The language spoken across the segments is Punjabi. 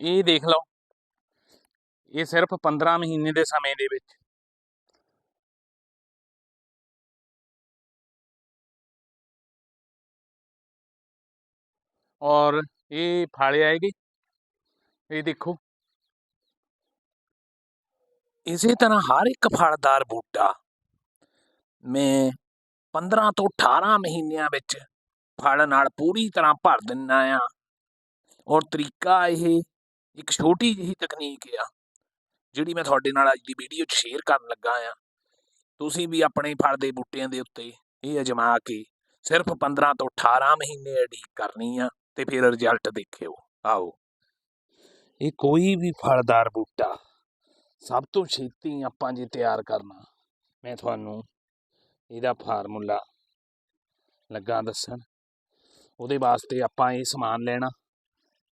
ਇਹ ਦੇਖ ਲਓ। ਇਹ ਸਿਰਫ 15 ਮਹੀਨੇ ਦੇ ਸਮੇਂ ਦੇ ਵਿੱਚ। ਔਰ ਇਹ ਫਲ ਆਏਗੀ। ਇਹ ਦੇਖੋ। ਇਸੇ ਤਰ੍ਹਾਂ ਹਰ ਇੱਕ ਫਲਦਾਰ ਬੂਟਾ ਮੈਂ 15 ਤੋਂ 18 ਮਹੀਨਿਆਂ ਵਿੱਚ ਫਲ ਨਾਲ ਪੂਰੀ ਤਰ੍ਹਾਂ ਭਰ ਦਿੰਦਾ ਆ ਔਰ ਤਰੀਕਾ ਇਹ ਇੱਕ ਛੋਟੀ ਜਿਹੀ ਤਕਨੀਕ ਆ, ਜਿਹੜੀ ਮੈਂ ਤੁਹਾਡੇ ਨਾਲ ਅੱਜ ਦੀ ਵੀਡੀਓ 'ਚ ਸ਼ੇਅਰ ਕਰਨ ਲੱਗਾ ਆ। ਤੁਸੀਂ ਵੀ ਆਪਣੇ ਫਲ ਦੇ ਬੂਟਿਆਂ ਦੇ ਉੱਤੇ ਇਹ ਅਜਮਾ ਕੇ ਸਿਰਫ 15 ਤੋਂ 18 ਮਹੀਨੇ ਅਡੀਕ ਕਰਨੀ ਆ ਤੇ ਫਿਰ ਰਿਜ਼ਲਟ ਦੇਖਿਓ। ਆਓ। ਇਹ ਕੋਈ ਵੀ ਫਲਦਾਰ ਬੂਟਾ, ਸਭ ਤੋਂ ਛੇਤੀ ਆਪਾਂ ਜੇ ਤਿਆਰ ਕਰਨਾ, ਮੈਂ ਤੁਹਾਨੂੰ ਇਹਦਾ ਫਾਰਮੂਲਾ ਲੱਗਾ ਦੱਸਣ। ਉਹਦੇ ਵਾਸਤੇ ਆਪਾਂ ਇਹ ਸਮਾਨ ਲੈਣਾ।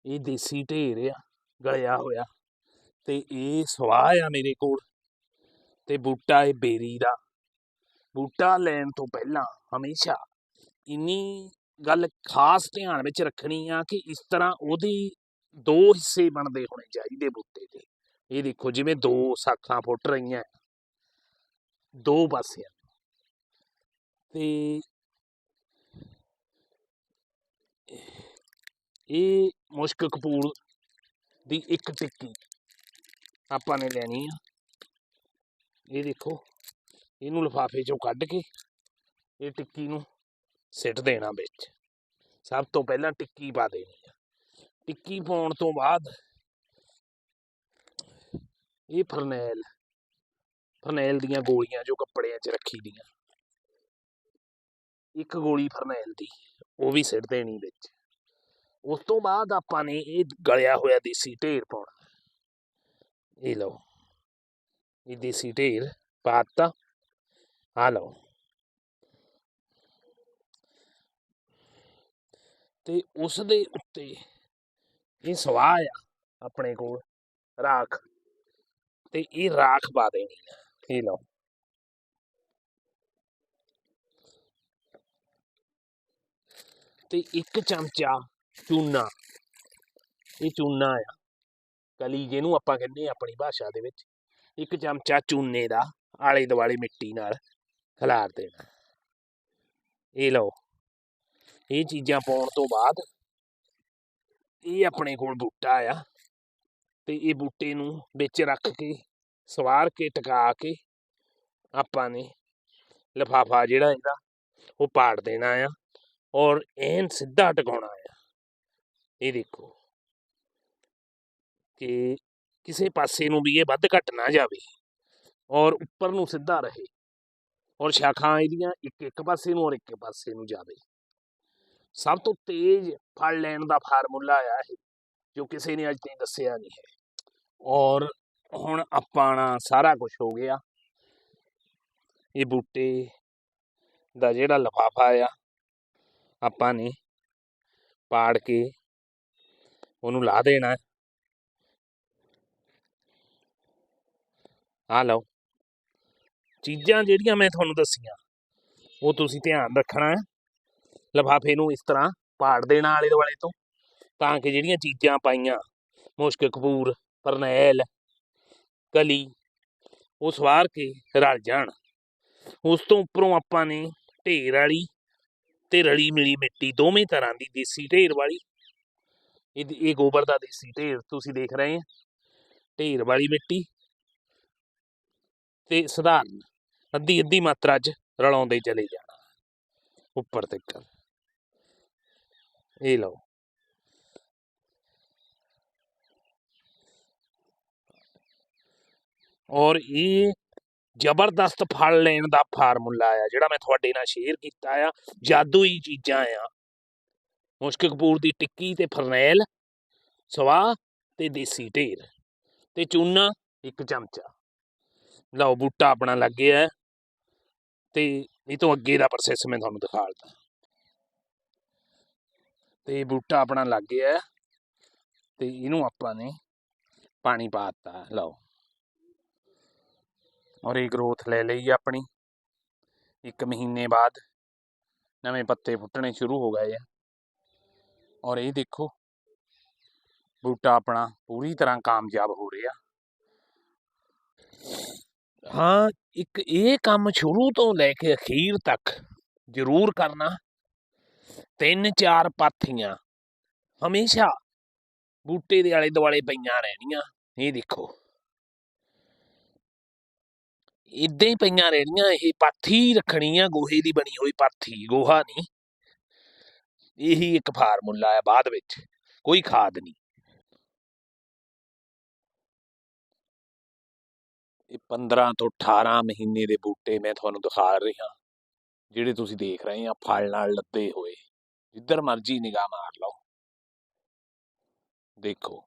ਇਹ ਦੇਸੀ ਢੇਰ ਆ। ਗਲਿਆ ਹੋਇਆ। ਤੇ ਇਹ ਸਵਾਹ ਆ ਮੇਰੇ ਕੋਲ। ਤੇ ਬੂਟਾ ਇਹ ਬੇਰੀ ਦਾ। ਬੂਟਾ ਲੈਣ ਤੋਂ ਪਹਿਲਾਂ ਹਮੇਸ਼ਾ ਇੰਨੀ ਗੱਲ ਖਾਸ ਧਿਆਨ ਵਿੱਚ ਰੱਖਣੀ ਆ ਕਿ ਇਸ ਤਰ੍ਹਾਂ ਉਹਦੀ ਦੋ ਹਿੱਸੇ ਬਣਦੇ ਹੋਣੇ ਚਾਹੀਦੇ ਬੂਟੇ ਦੇ। ਇਹ ਦੇਖੋ ਜਿਵੇਂ ਦੋ ਸਾਖਾਂ ਫੁੱਟ ਰਹੀਆਂ। ਦੋ ਪਾਸਿਆਂ। ਤੇ ਇਹ ਮੁਸ਼ਕ ਕਪੂਰ ਦੀ ਇੱਕ ਟਿੱਕੀ। ਆਪਾਂ ਨੇ ਲੈਣੀ ਆ। ਇਹ ਦੇਖੋ, ਇਹਨੂੰ ਲਿਫਾਫੇ ਚੋਂ ਕੱਢ ਕੇ ਇਹ ਟਿੱਕੀ ਨੂੰ ਸਿੱਟ ਦੇਣਾ ਵਿੱਚ। ਸਭ ਤੋਂ ਪਹਿਲਾਂ ਟਿੱਕੀ ਪਾ ਦੇਣੀ ਆ। ਟਿੱਕੀ ਪਾਉਣ ਤੋਂ ਬਾਅਦ ਇਹ ਫਰਨੈਲ ਫਰਨੈਲ ਦੀਆਂ ਗੋਲੀਆਂ ਜੋ ਕੱਪੜਿਆਂ 'ਚ ਰੱਖੀ ਦੀਆਂ। ਇੱਕ ਗੋਲੀ ਫਰਨੈਲ ਦੀ, ਉਹ ਵੀ ਸਿੱਟ ਦੇਣੀ ਵਿੱਚ। ਉਸ ਤੋਂ ਬਾਅਦ ਆਪਾਂ ਨੇ ਇਹ ਗਲਿਆ ਹੋਇਆ ਦੇਸੀ ਢੇਰ ਪਾਉਣਾ। ਇਹ ਲਓ। ਇਹ ਦੇਸੀ ਢੇਰ, ਪਾਤਾ। ਆ ਲਓ। ਤੇ ਉਸ ਦੇ ਉੱਤੇ ਇਹ ਸਵਾਹ ਆ ਆਪਣੇ ਕੋਲ, ਰਾਖ। ਤੇ ਇਹ ਰਾਖ ਪਾ ਦੇਣੀ ਇਹ ਲਓ। ਤੇ ਇੱਕ ਚਮਚਾ ਚੂਨਾ ਇਹ ਚੂਨਾ ਆ ਕਲੀ ਜਿਹਨੂੰ ਆਪਾਂ ਕਹਿੰਦੇ ਆ ਆਪਣੀ ਭਾਸ਼ਾ ਦੇ ਵਿੱਚ ਇੱਕ ਚਮਚਾ ਚੂਨੇ ਦਾ ਆਲੇ ਦੁਆਲੇ ਮਿੱਟੀ ਨਾਲ ਖਿਲਾਰ ਦੇਣਾ ਇਹ ਲਓ ਇਹ ਚੀਜ਼ਾਂ ਪਾਉਣ ਤੋਂ ਬਾਅਦ ਇਹ ਆਪਣੇ ਕੋਲ ਬੂਟਾ ਆ ਤੇ ਇਹ ਬੂਟੇ ਨੂੰ ਵਿੱਚ ਰੱਖ ਕੇ ਸਵਾਰ ਕੇ ਟਿਕਾ ਕੇ ਆਪਾਂ ਨੇ ਲਿਫਾਫਾ ਜਿਹੜਾ ਇਹਦਾ ਉਹ ਪਾੜ ਦੇਣਾ ਆ ਔਰ ਐਨ ਸਿੱਧਾ ਟਿਕਾਉਣਾ ਆ ਇਹ ਦੇਖੋ ਕਿ ਕਿਸੇ ਪਾਸੇ ਨੂੰ ਵੀ ਇਹ ਵੱਧ ਘਟ ਨਾ ਜਾਵੇ ਔਰ ਉੱਪਰ ਨੂੰ ਸਿੱਧਾ ਰਹੇ ਔਰ ਸ਼ਾਖਾਂ ਇਹਦੀਆਂ ਇੱਕ ਇੱਕ ਪਾਸੇ ਨੂੰ ਔਰ ਇੱਕ ਪਾਸੇ ਨੂੰ ਜਾਵੇ। ਸਭ ਤੋਂ ਤੇਜ਼ ਫਲ ਲੈਣ ਦਾ ਫਾਰਮੂਲਾ ਆ ਇਹ, ਜੋ ਕਿਸੇ ਨੇ ਅੱਜ ਤਾਈਂ ਦੱਸਿਆ ਨਹੀਂ ਹੈ। ਔਰ ਹੁਣ ਆਪਾਂ ਨਾ ਸਾਰਾ ਕੁਝ ਹੋ ਗਿਆ। ਇਹ ਬੂਟੇ ਦਾ ਜਿਹੜਾ ਲਫਾਫਾ ਆ, ਆਪਾਂ ਨੇ ਪਾੜ ਕੇ ਉਹਨੂੰ ਲਾ ਦੇਣਾ। ਆ ਲਓ। ਚੀਜ਼ਾਂ ਜਿਹੜੀਆਂ ਮੈਂ ਤੁਹਾਨੂੰ ਦੱਸੀਆਂ, ਉਹ ਤੁਸੀਂ ਧਿਆਨ ਰੱਖਣਾ ਹੈ। ਲਫਾਫੇ ਨੂੰ ਇਸ ਤਰ੍ਹਾਂ ਪਾੜ ਦੇਣਾ ਆਲੇ ਦੁਆਲੇ ਤੋਂ, ਤਾਂ ਕਿ ਜਿਹੜੀਆਂ ਚੀਜ਼ਾਂ ਪਾਈਆਂ, ਮੁਸ਼ਕ, ਕਪੂਰ, ਪਰਨੈਲ, ਕਲੀ, ਉਹ ਸਵਾਰ ਕੇ ਰਲ ਜਾਣ। ਉਸ ਤੋਂ ਉੱਪਰੋਂ ਆਪਾਂ ਨੇ ਢੇਰ ਵਾਲੀ ਤੇ ਰਲੀ ਮਿਲੀ ਮਿੱਟੀ, ਦੋਵੇਂ ਤਰ੍ਹਾਂ ਦੀ ਦੇਸੀ ਢੇਰ ਵਾਲੀ ਇਹ ਇਹ ਗੋਬਰ ਦਾ ਦੇਸੀ ਢੇਰ ਤੁਸੀਂ ਦੇਖ ਰਹੇ ਆ। ਢੇਰ ਵਾਲੀ ਮਿੱਟੀ। ਤੇ ਸਧਾਰਨ ਅੱਧੀ ਅੱਧੀ ਮਾਤਰਾ 'ਚ ਰਲਾਉਂਦੇ ਚਲੇ ਜਾਣਾ। ਉੱਪਰ ਤੱਕ ਇਹ ਲਓ। ਔਰ ਇਹ ਜ਼ਬਰਦਸਤ ਫਲ ਲੈਣ ਦਾ ਫਾਰਮੂਲਾ ਆ ਜਿਹੜਾ ਮੈਂ ਤੁਹਾਡੇ ਨਾਲ ਸ਼ੇਅਰ ਕੀਤਾ ਆ। ਜਾਦੂਈ ਚੀਜ਼ਾਂ ਆ। ਮੁਸ਼ਕ ਕਪੂਰ ਦੀ ਟਿੱਕੀ ਤੇ ਫਰਨੈਲ ਸਵਾਹ ਤੇ ਦੇਸੀ ਢੇਰ ਤੇ ਚੂਨਾ, ਇੱਕ ਚਮਚਾ। ਲਓ, ਬੂਟਾ ਆਪਣਾ ਲੱਗ ਗਿਆ ਤੇ ਇਹ ਤੋਂ ਅੱਗੇ ਦਾ ਪ੍ਰੋਸੈਸ ਮੈਂ ਤੁਹਾਨੂੰ ਦਿਖਾ ਦਿੰਦਾ। ਤੇ ਬੂਟਾ ਆਪਣਾ ਲੱਗ ਗਿਆ ਤੇ ਇਹਨੂੰ ਆਪਾਂ ਨੇ ਪਾਣੀ ਪਾ ਦਿੱਤਾ ਲਓ। ਔਰ ਇਹ ਗਰੋਥ ਲੈ ਲਈ ਆਪਣੀ। ਇੱਕ ਮਹੀਨੇ ਬਾਅਦ ਨਵੇਂ ਪੱਤੇ ਫੁੱਟਣੇ ਸ਼ੁਰੂ ਹੋ ਗਏ ਆ। ਔਰ ਇਹ ਦੇਖੋ, ਬੂਟਾ ਆਪਣਾ ਪੂਰੀ ਤਰ੍ਹਾਂ ਕਾਮਯਾਬ ਹੋ ਰਿਹਾ। ਹਾਂ, ਇੱਕ ਇਹ ਕੰਮ ਸ਼ੁਰੂ ਤੋਂ ਲੈ ਕੇ ਅਖੀਰ ਤੱਕ ਜ਼ਰੂਰ ਕਰਨਾ। ਤਿੰਨ ਚਾਰ ਪਾਥੀਆਂ ਹਮੇਸ਼ਾ ਬੂਟੇ ਦੇ ਆਲੇ ਦੁਆਲੇ ਪਈਆਂ ਰਹਿਣੀਆਂ, ਇਹ ਦੇਖੋ। ਇਦਾਂ ਹੀ ਪਈਆਂ ਰਹਿਣੀਆਂ, ਇਹ ਪਾਥੀ ਰੱਖਣੀ ਆ, ਗੋਹੇ ਦੀ ਬਣੀ ਹੋਈ ਪਾਥੀ, ਗੋਹਾ ਨਹੀਂ। ਇਹੀ ਇੱਕ ਫਾਰਮੂਲਾ ਹੈ ਬਾਅਦ ਵਿੱਚ, ਕੋਈ ਖਾਦ ਨਹੀਂ। ਇਹ 15 ਤੋਂ 18 ਮਹੀਨੇ ਦੇ ਬੂਟੇ ਮੈਂ ਤੁਹਾਨੂੰ ਦਿਖਾ ਰਿਹਾ, ਜਿਹੜੇ ਤੁਸੀਂ ਦੇਖ ਰਹੇ ਆ, ਫਲ ਨਾਲ ਲੱਦੇ ਹੋਏ। ਜਿੱਧਰ ਮਰਜ਼ੀ ਨਿਗਾਹ ਮਾਰ ਲਓ। ਦੇਖੋ।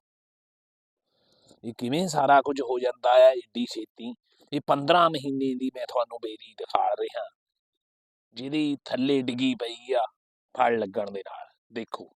ਇਹ ਕਿਵੇਂ ਸਾਰਾ ਕੁਝ ਹੋ ਜਾਂਦਾ ਹੈ ਏਡੀ ਛੇਤੀ? ਇਹ 15 ਮਹੀਨੇ ਦੀ ਮੈਂ ਤੁਹਾਨੂੰ ਬੇਰੀ ਦਿਖਾ ਰਿਹਾ, ਜਿਹਦੀ ਥੱਲੇ ਡਿੱਗੀ ਪਈ ਆ। ਫਲ ਲੱਗਣ ਦੇ ਨਾਲ ਦੇਖੋ।